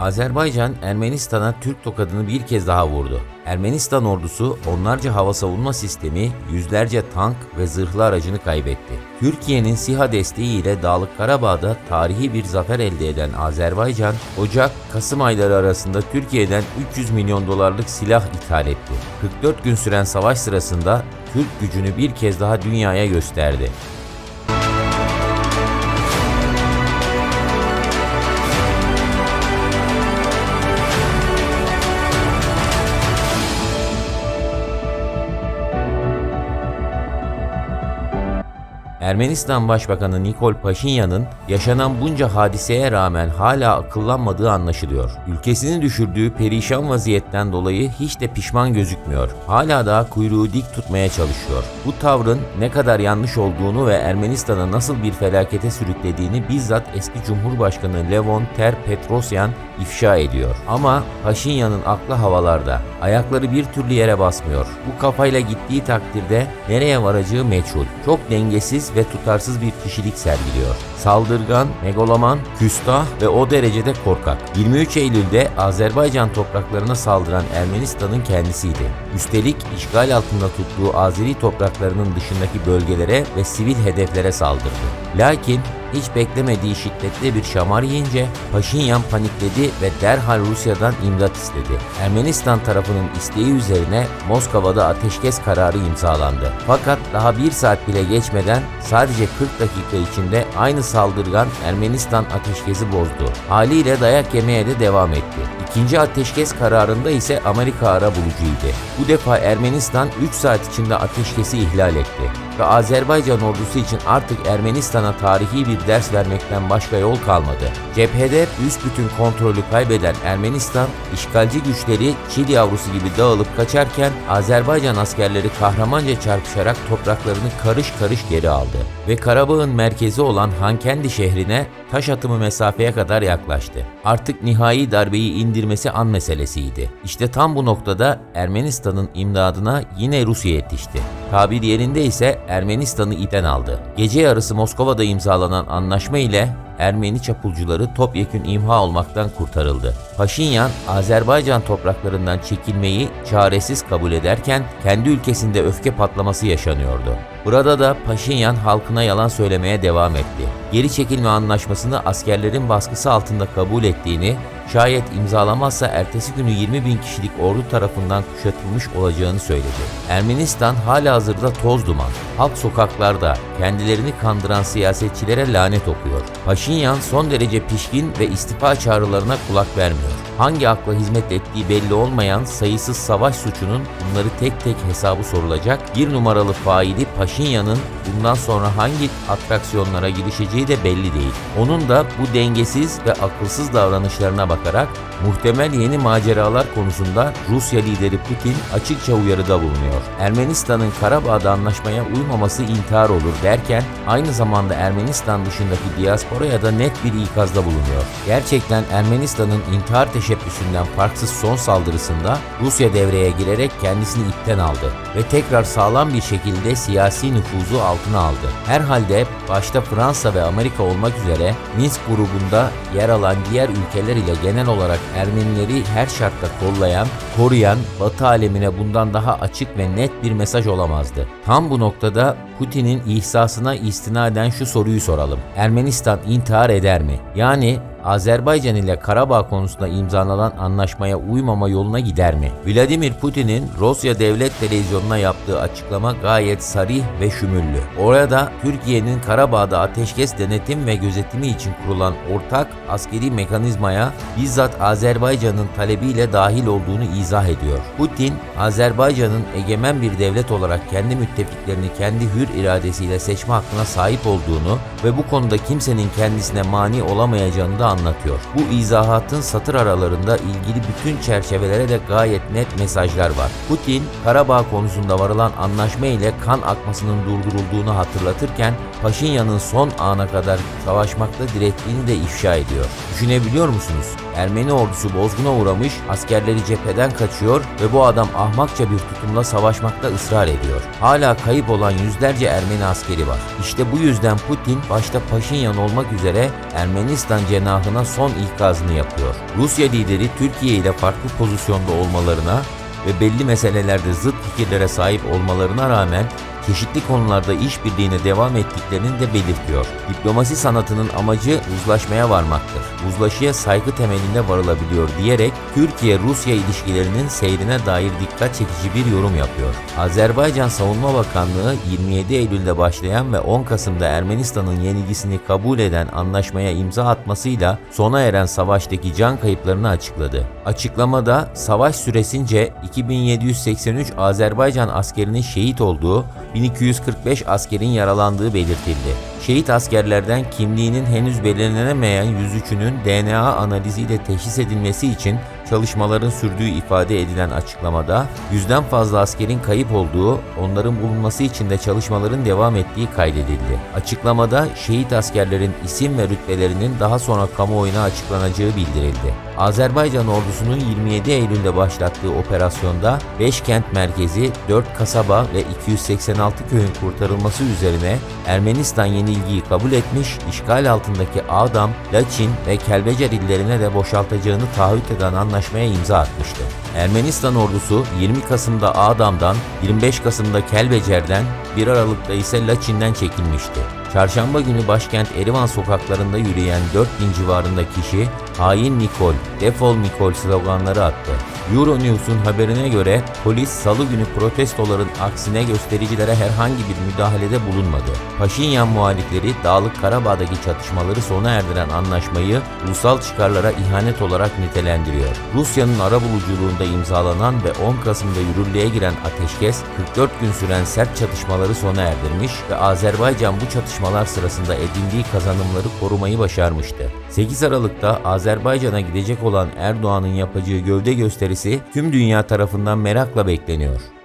Azerbaycan, Ermenistan'a Türk tokadını bir kez daha vurdu. Ermenistan ordusu onlarca hava savunma sistemi, yüzlerce tank ve zırhlı aracını kaybetti. Türkiye'nin SİHA desteğiyle Dağlık Karabağ'da tarihi bir zafer elde eden Azerbaycan, Ocak-Kasım ayları arasında Türkiye'den 300 milyon dolarlık silah ithal etti. 44 gün süren savaş sırasında Türk gücünü bir kez daha dünyaya gösterdi. Ermenistan Başbakanı Nikol Paşinyan'ın yaşanan bunca hadiseye rağmen hala akıllanmadığı anlaşılıyor. Ülkesini düşürdüğü perişan vaziyetten dolayı hiç de pişman gözükmüyor. Hala daha kuyruğu dik tutmaya çalışıyor. Bu tavrın ne kadar yanlış olduğunu ve Ermenistan'ı nasıl bir felakete sürüklediğini bizzat eski Cumhurbaşkanı Levon Ter Petrosyan ifşa ediyor. Ama Paşinyan'ın aklı havalarda. Ayakları bir türlü yere basmıyor. Bu kafayla gittiği takdirde nereye varacağı meçhul. Çok dengesiz ve tutarsız bir kişilik sergiliyor. Saldırgan, megaloman, küstah ve o derecede korkak. 23 Eylül'de Azerbaycan topraklarına saldıran Ermenistan'ın kendisiydi. Üstelik işgal altında tuttuğu Azeri topraklarının dışındaki bölgelere ve sivil hedeflere saldırdı. Lakin hiç beklemediği şiddetli bir şamar yiyince Paşinyan panikledi ve derhal Rusya'dan imdat istedi. Ermenistan tarafının isteği üzerine Moskova'da ateşkes kararı imzalandı. Fakat daha bir saat bile geçmeden sadece 40 dakika içinde aynı saldırgan Ermenistan ateşkesi bozdu. Haliyle dayak yemeye de devam etti. İkinci ateşkes kararında ise Amerika ara bulucuydu. Bu defa Ermenistan 3 saat içinde ateşkesi ihlal etti ve Azerbaycan ordusu için artık Ermenistan'a tarihi bir ders vermekten başka yol kalmadı. Cephede büsbütün kontrolü kaybeden Ermenistan, işgalci güçleri çil yavrusu gibi dağılıp kaçarken Azerbaycan askerleri kahramanca çarpışarak topraklarını karış karış geri aldı ve Karabağ'ın merkezi olan Hankendi şehrine taş atımı mesafeye kadar yaklaştı. Artık nihai darbeyi indirmesi an meselesiydi. İşte tam bu noktada Ermenistan'ın imdadına yine Rusya yetişti. Tabir yerinde ise Ermenistan'ı ipten aldı. Gece yarısı Moskova'da imzalanan anlaşma ile Ermeni çapulcuları topyekün imha olmaktan kurtarıldı. Paşinyan, Azerbaycan topraklarından çekilmeyi çaresiz kabul ederken kendi ülkesinde öfke patlaması yaşanıyordu. Burada da Paşinyan halkına yalan söylemeye devam etti. Geri çekilme anlaşmasını askerlerin baskısı altında kabul ettiğini, şayet imzalamazsa ertesi günü 20 bin kişilik ordu tarafından kuşatılmış olacağını söyledi. Ermenistan hala hazırda toz duman. Halk sokaklarda kendilerini kandıran siyasetçilere lanet okuyor. Paşinyan son derece pişkin ve istifa çağrılarına kulak vermiyor. Hangi akla hizmet ettiği belli olmayan sayısız savaş suçunun bunları tek tek hesabı sorulacak. Bir numaralı faili Paşinyan'ın bundan sonra hangi atraksiyonlara girişeceği de belli değil. Onun da bu dengesiz ve akılsız davranışlarına bakarak muhtemel yeni maceralar konusunda Rusya lideri Putin açıkça uyarıda bulunuyor. Ermenistan'ın Karabağ'da anlaşmaya uymaması intihar olur derken aynı zamanda Ermenistan dışındaki diasporaya da net bir ikazda bulunuyor. Gerçekten Ermenistan'ın intihar teşebbüsünden farksız son saldırısında Rusya devreye girerek kendisini ipten aldı ve tekrar sağlam bir şekilde siyasi nüfuzu altına aldı. Herhalde başta Fransa ve Amerika olmak üzere Minsk grubunda yer alan diğer ülkeler ile genel olarak Ermenileri her şartta kollayan, koruyan Batı alemine bundan daha açık ve net bir mesaj olamazdı. Tam bu noktada Putin'in ihsasına istinaden şu soruyu soralım. Ermenistan intihar eder mi? Yani Azerbaycan ile Karabağ konusunda imzalanan anlaşmaya uymama yoluna gider mi? Vladimir Putin'in Rusya Devlet Televizyonu'na yaptığı açıklama gayet sarih ve şümüllü. Orada Türkiye'nin Karabağ'da ateşkes denetim ve gözetimi için kurulan ortak askeri mekanizmaya bizzat Azerbaycan'ın talebiyle dahil olduğunu izah ediyor. Putin, Azerbaycan'ın egemen bir devlet olarak kendi müttefiklerini kendi hür iradesiyle seçme hakkına sahip olduğunu ve bu konuda kimsenin kendisine mani olamayacağını da anlatıyor. Bu izahatın satır aralarında ilgili bütün çerçevelere de gayet net mesajlar var. Putin, Karabağ konusunda varılan anlaşma ile kan akmasının durdurulduğunu hatırlatırken Paşinyan'ın son ana kadar savaşmakta direttiğini de ifşa ediyor. Düşünebiliyor musunuz? Ermeni ordusu bozguna uğramış, askerleri cepheden kaçıyor ve bu adam ahmakça bir tutumla savaşmakta ısrar ediyor. Hala kayıp olan yüzlerce Ermeni askeri var. İşte bu yüzden Putin başta Paşinyan olmak üzere Ermenistan cenahına son ikazını yapıyor. Rusya lideri Türkiye ile farklı pozisyonda olmalarına ve belli meselelerde zıt fikirlere sahip olmalarına rağmen çeşitli konularda işbirliğine devam ettiklerini de belirtiyor. Diplomasi sanatının amacı uzlaşmaya varmaktır. Uzlaşıya saygı temelinde varılabiliyor diyerek Türkiye-Rusya ilişkilerinin seyrine dair dikkat çekici bir yorum yapıyor. Azerbaycan Savunma Bakanlığı 27 Eylül'de başlayan ve 10 Kasım'da Ermenistan'ın yenilgisini kabul eden anlaşmaya imza atmasıyla sona eren savaştaki can kayıplarını açıkladı. Açıklamada savaş süresince 2783 Azerbaycan askerinin şehit olduğu, 1245 askerin yaralandığı belirtildi. Şehit askerlerden kimliğinin henüz belirlenemeyen 103'ünün DNA analiziyle teşhis edilmesi için çalışmaların sürdüğü ifade edilen açıklamada yüzden fazla askerin kayıp olduğu, onların bulunması için de çalışmaların devam ettiği kaydedildi. Açıklamada şehit askerlerin isim ve rütbelerinin daha sonra kamuoyuna açıklanacağı bildirildi. Azerbaycan ordusunun 27 Eylül'de başlattığı operasyonda 5 kent merkezi, 4 kasaba ve 286 köyün kurtarılması üzerine Ermenistan yenilgiyi kabul etmiş, işgal altındaki Ağdam, Laçin ve Kelbecer illerine de boşaltacağını taahhüt eden anlaşmaya imza atmıştı. Ermenistan ordusu 20 Kasım'da Ağdam'dan, 25 Kasım'da Kelbecer'den, 1 Aralık'ta ise Laçin'den çekilmişti. Çarşamba günü başkent Erivan sokaklarında yürüyen 4000 civarında kişi hain Nikol, defol Nikol sloganları attı. Euronews'un haberine göre polis salı günü protestoların aksine göstericilere herhangi bir müdahalede bulunmadı. Paşinyan muhalifleri Dağlık Karabağ'daki çatışmaları sona erdiren anlaşmayı ulusal çıkarlara ihanet olarak nitelendiriyor. Rusya'nın arabuluculuğunda imzalanan ve 10 Kasım'da yürürlüğe giren ateşkes 44 gün süren sert çatışmaları sona erdirmiş ve Azerbaycan bu çatışmalar sırasında edindiği kazanımları korumayı başarmıştı. 8 Aralık'ta Azerbaycan'a gidecek olan Erdoğan'ın yapacağı gövde gösterisi tüm dünya tarafından merakla bekleniyor.